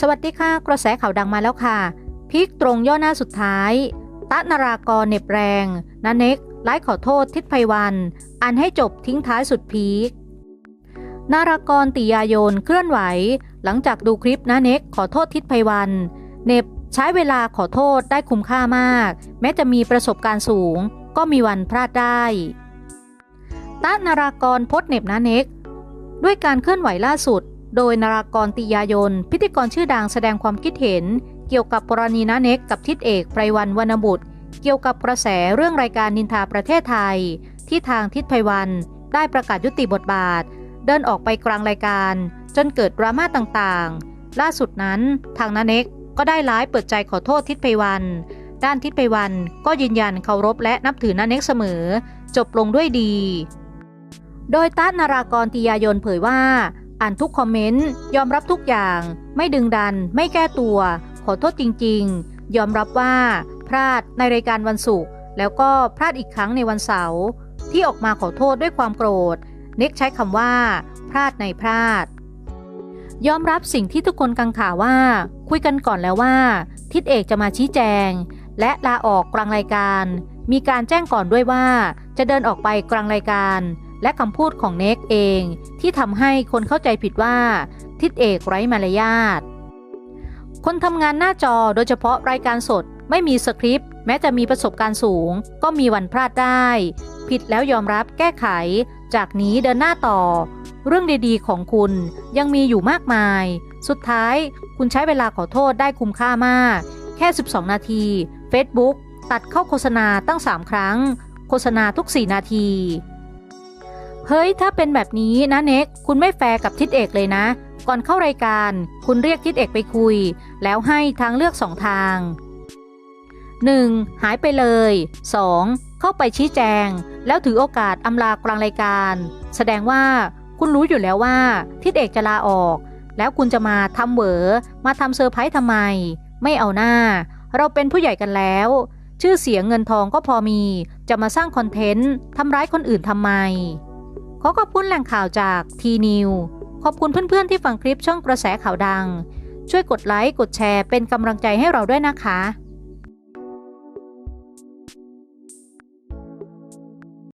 สวัสดีค่ะ กระแสข่าวดังมาแล้วค่ะพีคตรงย่อหน้าสุดท้าย ตะนารากรเน็บแรงนันเน็กไลฟ์ขอโทษทิศไพวัน อันให้จบทิ้งท้ายสุดพีคนารากรติยายนเคลื่อนไหว หลังจากดูคลิปนาเน็กขอโทษทิศไพวัน เน็บใช้เวลาขอโทษได้คุ้มค่ามาก แม้จะมีประสบการณ์สูง ก็มีวันพลาดได้ตะนารากรพสต์เน็บนาเน็กด้วยการเคลื่อนไหวล่าสุด โดยนารากรติยายน พิธีกรชื่อดังแสดงความคิดเห็น เกี่ยวกับกรณีนาเน็กกับทิศเอกไพรวันวรรณบุตร เกี่ยวกับกระแสเรื่องรายการนินทาประเทศไทย ที่ทางทิศไพรวันได้ประกาศยุติบทบาท เดินออกไปกลางรายการ จนเกิดดราม่าต่างๆ ล่าสุดนั้นทางนาเน็กก็ได้ไลฟ์เปิดใจขอโทษทิศไพรวัน ด้านทิศไพรวันก็ยืนยันเคารพและนับถือนาเน็กเสมอ จบลงด้วยดี โดยต้านารากรติยายนเผยว่า อ่านทุกคอมเมนต์ ยอมรับทุกอย่าง ไม่ดึงดัน ไม่แก้ตัว ขอโทษจริง ๆ ยอมรับว่า พลาดในรายการวันศุกร์แล้วก็พลาดอีกครั้งในวันเสาร์ที่ออกมาขอโทษด้วยความโกรธ เน็กใช้คำว่า พลาดในพลาด ยอมรับสิ่งที่ทุกคนกังขาว่า คุยกันก่อนแล้วว่า ทิศเอกจะมาชี้แจง และลาออกกลางรายการ มีการแจ้งก่อนด้วยว่า จะเดินออกไปกลางรายการ และคำพูดของเน็กเองที่ทำให้คนเข้าใจผิดว่า ทิศเอกไร้มารยาท คนทำงานหน้าจอโดยเฉพาะรายการสดไม่มีสคริปต์แม้จะมีประสบการณ์สูง ก็มีวันพลาดได้ ผิดแล้วยอมรับแก้ไข จากนี้เดินหน้าต่อ เรื่องดีๆ ของคุณยังมีอยู่มากมาย สุดท้ายคุณใช้เวลาขอโทษได้คุ้มค่ามาก แค่ 12 นาที Facebook ตัดเข้าโฆษณาตั้ง 3 ครั้ง โฆษณาทุก 4 นาที เฮ้ยถ้าเป็นแบบนี้นะเน็ก คุณไม่แฟร์กับทิศเอกเลยนะ ก่อนเข้ารายการ คุณเรียกทิศเอกไปคุย แล้วให้ทางเลือกสองทาง 1. หายไปเลย 2. เข้าไปชี้แจง แล้วถือโอกาสอำลากลางรายการ แสดงว่าคุณรู้อยู่แล้วว่า ทิศเอกจะลาออก แล้วคุณจะมาทำเหวอมาทำเซอร์ไพรส์ทำไม ไม่เอาหน้า เราเป็นผู้ใหญ่กันแล้ว ชื่อเสียงเงินทองก็พอมี จะมาสร้างคอนเทนต์ทำร้ายคนอื่นทำไม ขอขอบคุณแหล่งข่าวจากทีนิวขอบคุณเพื่อนๆที่ฟังคลิปช่องกระแสข่าวดัง ช่วยกดไลค์กดแชร์เป็นกำลังใจให้เราด้วยนะคะ